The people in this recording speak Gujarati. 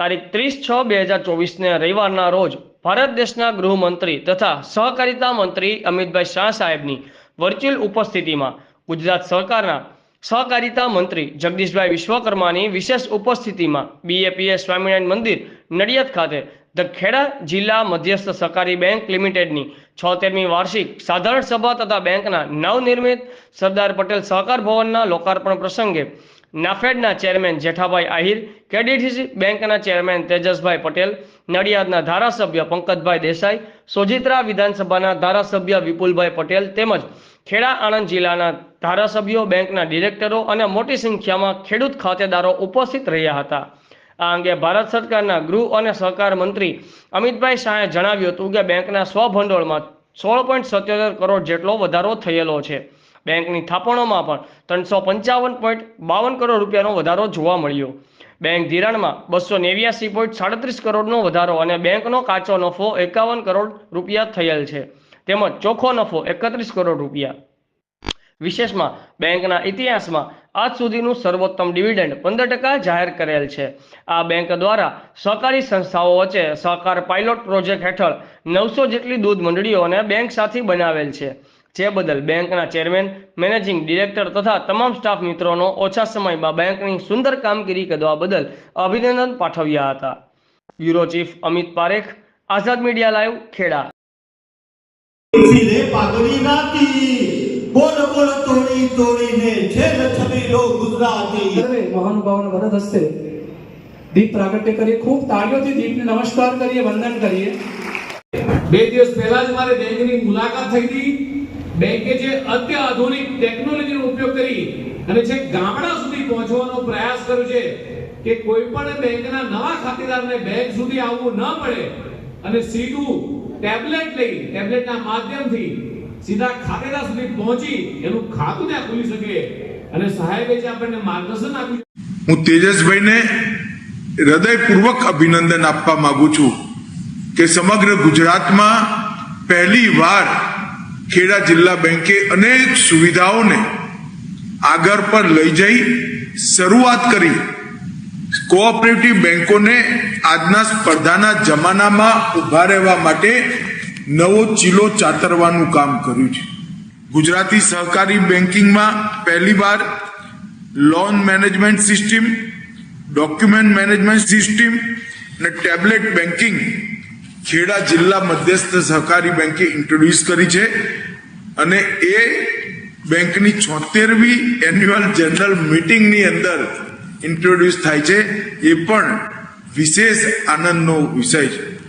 તારીખ ત્રીસ છ બે હજાર ચોવીસને રવિવારના રોજ ભારત દેશના ગૃહમંત્રી તથા સહકારિતા મંત્રી અમિતભાઈ શાહ સાહેબની વર્ચ્યુઅલ ઉપસ્થિતિમાં ગુજરાત સરકારના સહકારિતા મંત્રી જગદીશભાઈ વિશ્વકર્માની વિશેષ ઉપસ્થિતિમાં બીએપીએસ સ્વામિનારાયણ મંદિર નડિયાદ ખાતે ધ ખેડા જિલ્લા મધ્યસ્થ સહકારી બેંક લિમિટેડની છોતેરમી વાર્ષિક સાધારણ સભા તથા બેંકના નવનિર્મિત સરદાર પટેલ સહકાર ભવનના લોકાર્પણ પ્રસંગે નાફેડના ચેરમેન જેઠાભાઈ આહિર કેડીટીસી બેંકના ચેરમેન તેજસભાઈ પટેલ, નડિયાદના ધારાસભ્ય પંકજભાઈ દેસાઈ, સોજિત્રા વિધાનસભાના ધારાસભ્ય વિપુલભાઈ પટેલ તેમજ ખેડા આણંદ જિલ્લાના ધારાસભ્યો, બેંકના ડિરેક્ટરો અને મોટી સંખ્યામાં ખેડૂત ખાતેદારો ઉપસ્થિત રહ્યા હતા. આ અંગે ભારત સરકારના ગૃહ અને સહકાર મંત્રી અમિતભાઈ શાહે જણાવ્યું હતું કે બેંકના સ્વભંડોળમાં સોળ પોઈન્ટ સત્યોતેર કરોડ જેટલો વધારો થયેલો છે. બેંકની થાપણોમાં પણ ત્રણસો પંચાવન પોઈન્ટ બાવન કરોડ રૂપિયાનો વધારો જોવા મળ્યો. બેંક ધિરાણમાં બસો નેવ્યાસી પોઈન્ટ સાડત્રીસ કરોડનો વધારો અને બેંકનો કાચો નફો એકાવન કરોડ રૂપિયા થયેલ છે. તેમજ ચોખ્ખો નફો એકત્રીસ કરોડ રૂપિયા. વિશેષમાં બેંકના ઇતિહાસમાં આજ સુધીનું સર્વોત્તમ ડિવિડન્ડ પંદર ટકા જાહેર કરેલ છે. આ બેંક દ્વારા સહકારી સંસ્થાઓ વચ્ચે સહકાર પાયલોટ પ્રોજેક્ટ હેઠળ નવસો જેટલી દૂધ મંડળીઓને બેંક સાથે બનાવેલ છે. જે બદલ બેંકના ચેરમેન મેનેજિંગ ડિરેક્ટર તથા તમામ સ્ટાફ મિત્રોનો ઓછા સમયમાં બેંકની સુંદર કામગીરી કરવા બદલ અભિનંદન પાઠવ્યા હતા. Bureau chief Amit Parekh Azad media live Kheda. ફીલે પાઘડી નાતી બોલ બોલ તોડી તોડીને છેદ છબીલો ગુજરાતી. મહાનુભાવોના વરદ હસ્તે દીપ પ્રાગટ્ય કરીએ ખૂબ તાળીઓથી દીપને નમસ્કાર કરીએ વંદન કરીએ. બે દિવસ પહેલા જ મારે બેંકની મુલાકાત થઈ હતી. બેંકે જે અત્યાધુનિક ટેકનોલોજીનો ઉપયોગ કરી અને જે ગામડા સુધી પહોંચવાનો પ્રયાસ કર્યો છે કે કોઈ પણ બેંકના નવા ખાતેદારને બેંક સુધી આવવું ન પડે અને સીધું ટેબ્લેટ લઈ ટેબ્લેટના માધ્યમથી સીધા ખાતેદાર સુધી પહોંચી એનું ખાતું ત્યાં ખુલી શકે અને સાહેબે જે આપણને માર્ગદર્શન આપ્યું હું તેજસભાઈને હૃદયપૂર્વક અભિનંદન આપવા માંગુ છું કે સમગ્ર ગુજરાતમાં પહેલી વાર ખેડા જિલ્લા બેંકે અનેક સુવિધાઓને આગળ પર લઈ જઈ શરૂઆત કરી. કોઓપરેટિવ બેંકોને આજના સ્પર્ધાના જમાનામાં ઊભા રહેવા માટે નવો ચીલો ચાતરવાનું કામ કર્યું છે. ગુજરાતી સહકારી બેન્કિંગમાં પહેલીવાર loan management system, document management system અને ટેબ્લેટ બેન્કિંગ ખેડા જિલ્લા મધ્યસ્થ સહકારી બેંકે ઇન્ટ્રોડ્યુસ કરી છે અને એ બેંકની છોતેરમી એન્યુઅલ જનરલ મીટિંગની અંદર ઇન્ટ્રોડ્યુસ થાય છે. એ પણ વિશેષ આનંદનો વિષય છે.